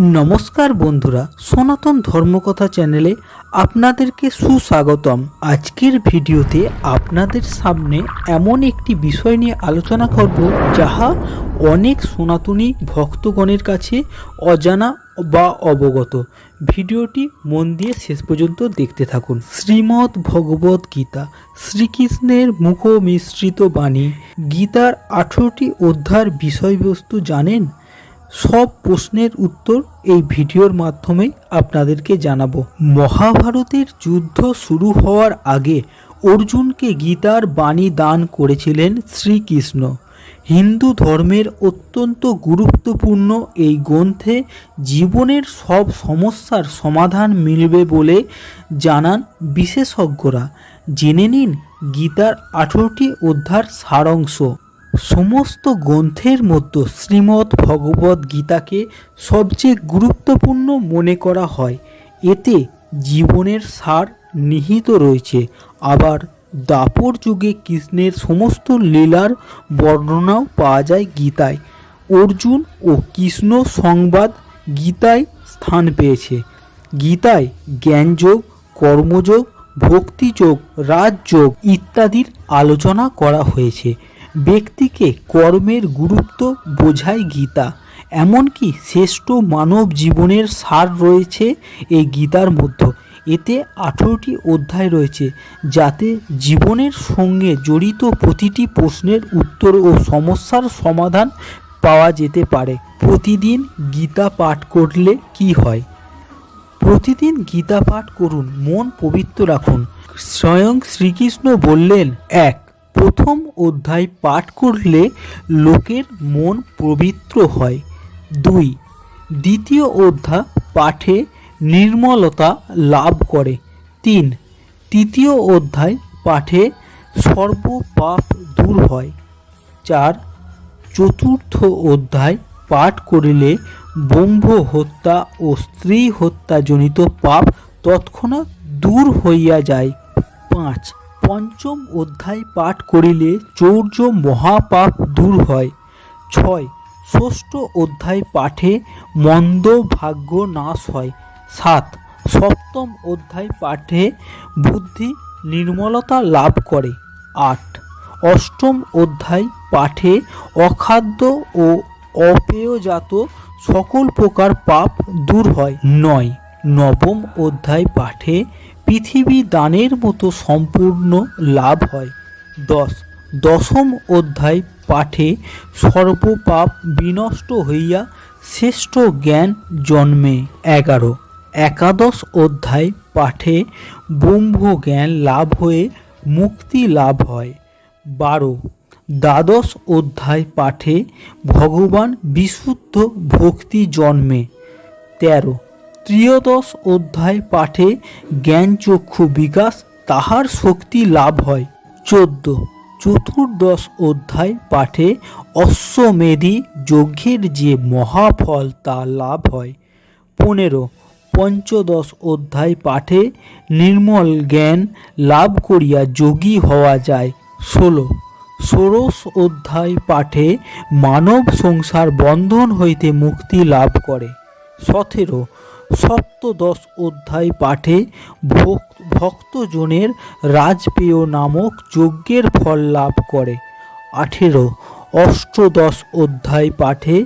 নমস্কার বন্ধুরা, সনাতন ধর্মকথা চ্যানেলে আপনাদেরকে সুস্বাগতম। আজকের ভিডিওতে আপনাদের সামনে এমন একটি বিষয় নিয়ে আলোচনা করব, যাহা অনেক সনাতনী ভক্তগণের কাছে অজানা বা অবগত। ভিডিওটি মন দিয়ে শেষ পর্যন্ত দেখতে থাকুন। শ্রীমদ্ ভগবত গীতা, শ্রীকৃষ্ণের মুখ মিশ্রিত বাণী, গীতার আঠেরোটি অধ্যায়ের বিষয়বস্তু জানেন? সব প্রশ্নের উত্তর এই ভিডিওর মাধ্যমে আপনাদেরকে জানাব। মহাভারতের যুদ্ধ শুরু হওয়ার আগে অর্জুনকে গীতার বাণী দান করেছিলেন শ্রীকৃষ্ণ। হিন্দু ধর্মের অত্যন্ত গুরুত্বপূর্ণ এই গ্রন্থে জীবনের সব সমস্যার সমাধান মিলবে বলে জানান বিশেষজ্ঞরা। জেনে নিন গীতার আঠেরোটি অধ্যার সারাংশ। সমস্ত গ্রন্থের মধ্যে শ্রীমদ্ ভগবদ গীতাকে সবচেয়ে গুরুত্বপূর্ণ মনে করা হয়। এতে জীবনের সার নিহিত রয়েছে। আবার দাপর যুগে কৃষ্ণের সমস্ত লীলার বর্ণনাও পাওয়া যায় গীতায়। অর্জুন ও কৃষ্ণ সংবাদ গীতায় স্থান পেয়েছে। গীতায় জ্ঞানযোগ, কর্মযোগ, ভক্তিযোগ, রাজযোগ ইত্যাদির আলোচনা করা হয়েছে। ব্যক্তিকে কর্মের গুরুত্ব বোঝায় গীতা। এমনকি শ্রেষ্ঠ মানব জীবনের সার রয়েছে এই গীতার মধ্যে। এতে আঠেরোটি অধ্যায় রয়েছে, যাতে জীবনের সঙ্গে জড়িত প্রতিটি প্রশ্নের উত্তর ও সমস্যার সমাধান পাওয়া যেতে পারে। প্রতিদিন গীতা পাঠ করলে কি হয়? প্রতিদিন গীতা পাঠ করুন, মন পবিত্র রাখুন। স্বয়ং শ্রীকৃষ্ণ বললেন, এক প্রথম অধ্যায় পাঠ করলে লোকের মন পবিত্র হয়। দুই, দ্বিতীয় অধ্যায় পাঠে নির্মলতা লাভ করে। তিন, তৃতীয় অধ্যায় পাঠে সর্বপাপ দূর হয়। চার, চতুর্থ অধ্যায় পাঠ করিলে ব্রহ্ম হত্যা ও স্ত্রী হত্যাজনিত পাপ তৎক্ষণাৎ দূর হইয়া যায়। পাঁচ পঞ্চম অধ্যায় পাঠ করিলে চৌর্য মহাপাপ দূর হয়। ছয়, ষষ্ঠ অধ্যায় পাঠে মন্দ ভাগ্য নাশ হয়। সাত, সপ্তম অধ্যায় পাঠে বুদ্ধি নির্মলতা লাভ করে। আট, অষ্টম অধ্যায় পাঠে অখাদ্য ও অপেয়জাত সকল প্রকার পাপ দূর হয়। নয়, নবম অধ্যায় পাঠে পৃথিবী দানের মতো সম্পূর্ণ লাভ হয়। দশ, দশম অধ্যায় পাঠে সর্বপাপ বিনষ্ট হইয়া শ্রেষ্ঠ জ্ঞান জন্মে। এগারো, একাদশ অধ্যায় পাঠে ব্রহ্ম জ্ঞান লাভ হয়ে মুক্তি লাভ হয়। বারো, দ্বাদশ অধ্যায় পাঠে ভগবান বিশুদ্ধ ভক্তি জন্মে। তেরো ত্রিয়দশ অধ্যায় পাঠে জ্ঞানচক্ষু বিকাশ, তাহার শক্তি লাভ হয়। চোদ্দ চতুর্দশ অধ্যায় পাঠে অশ্বমেধী যজ্ঞের যে মহাফল, তা লাভ হয়। পনেরো পঞ্চদশ অধ্যায় পাঠে নির্মল জ্ঞান লাভ করিয়া যোগী হওয়া যায়। ষোলো ষোড়শ অধ্যায় পাঠে মানব সংসার বন্ধন হইতে মুক্তি লাভ করে। সতেরো সপ্তদশ অধ্যায় পাঠে ভক- ভক্তজনের রাজপেয় নামক যজ্ঞের ফল লাভ করে। আঠেরো অষ্টদশ অধ্যায় পাঠে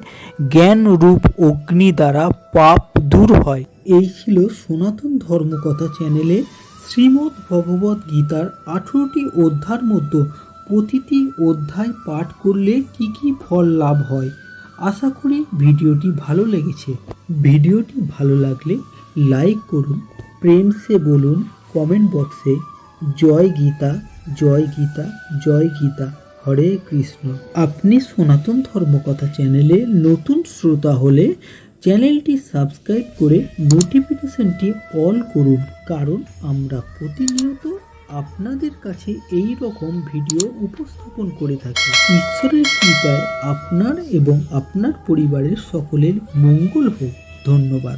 জ্ঞানরূপ অগ্নি দ্বারা পাপ দূর হয়। এই ছিল সনাতন ধর্মকথা চ্যানেলে শ্রীমদ্ ভগবত গীতার আঠেরোটি অধ্যার মধ্যে প্রতিটি অধ্যায় পাঠ করলে কি কি ফল লাভ হয়। আশা করি ভিডিওটি ভালো লেগেছে। ভিডিওটি ভালো লাগলে লাইক করুন প্রেম সে বলুন, কমেন্ট বক্সে, জয় গীতা জয় গীতা জয় গীতা, হরে কৃষ্ণ। আপনি সনাতন ধর্মকথা চ্যানেলে নতুন শ্রোতা হলে চ্যানেলটি সাবস্ক্রাইব করে নোটিফিকেশনটি অল করুন, কারণ আমরা প্রতিনিয়ত আপনাদের কাছে এই রকম ভিডিও উপস্থাপন করে থাকি। ঈশ্বরের কৃপায় আপনার এবং আপনার পরিবারের সকলের মঙ্গল হোক। ধন্যবাদ।